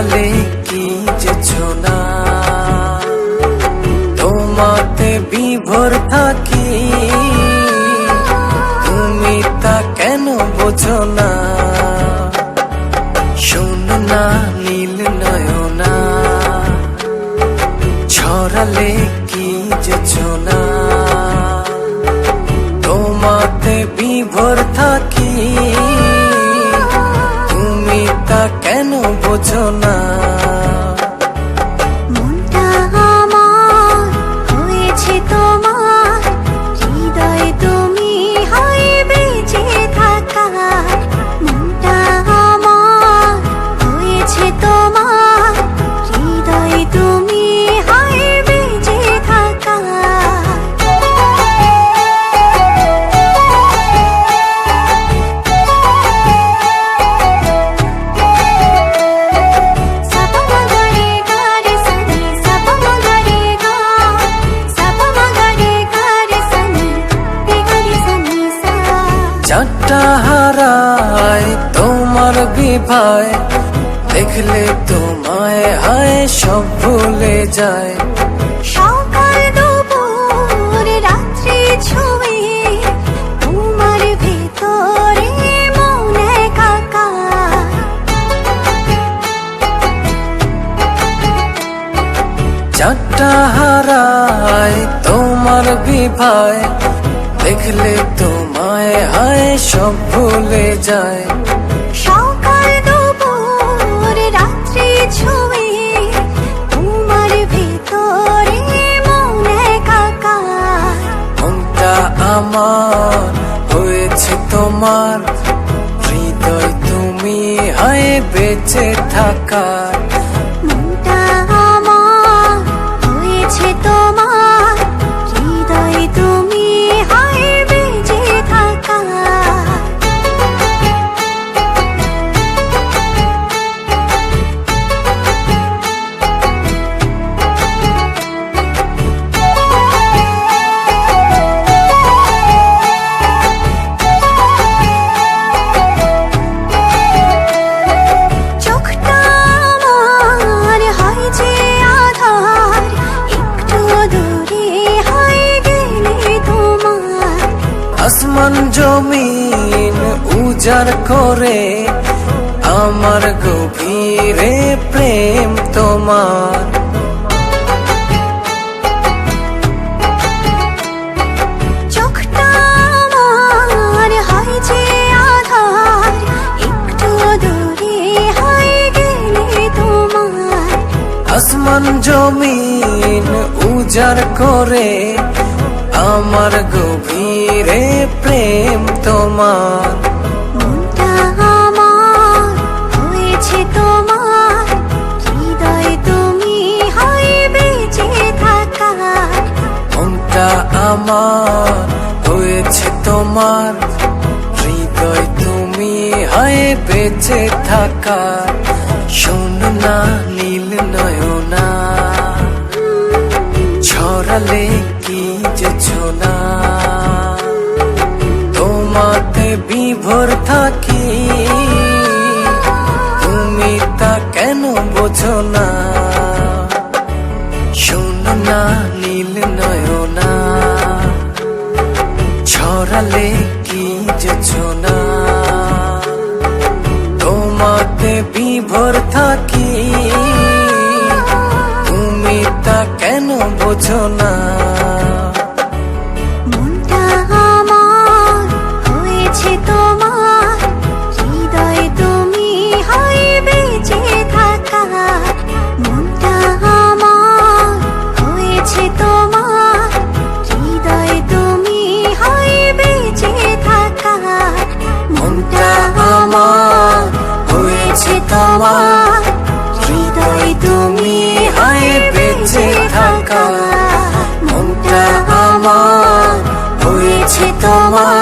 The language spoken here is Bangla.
হারালে কি যে তোমাতে বিভোর থাকি, তুমি তা কেন বোঝো না? শোন না, নীল নয়না, ছড়ালে কি যে ছোনা। তোমাতে বিভোর থাকি বোঝো না। বিভায় দেখলে তোমায় হায় সব ভুলে যায়। সকাল দুপুর রাত্রি ছুঁয়ে তোমার ভেতরে মনে কাকা। চারটা হারায় তোমার বিভায় দেখলে তোমায় হায় সব ভুলে যায়। হৃদয় তুমি হয় বেঁচে থাকার। আসমান জমিন উজাড় করে আমার গভীরে প্রেম তোমার। আসমান জমিন উজাড় করে আমার গভীরে প্রেম তোমার। আমার হয়েছে তোমার। হৃদয় তুমি হয় বেঁচে থাকার। মনটা আমার হয়েছে তোমার। হৃদয় তুমি বেঁচে থাকার। শোন না নীল নয়না। ছড়ালে কি যোজনা তোমাতে বিভোর থাকি। তুমি তা কেন বোঝো না? শোন না, নীল নয়না ছড়ালে কি যোজনা তোমাতে বিভোর থাকি। বোঝো না তোমার হৃদয় তুমি হয় বেঁচে থাকার তোমার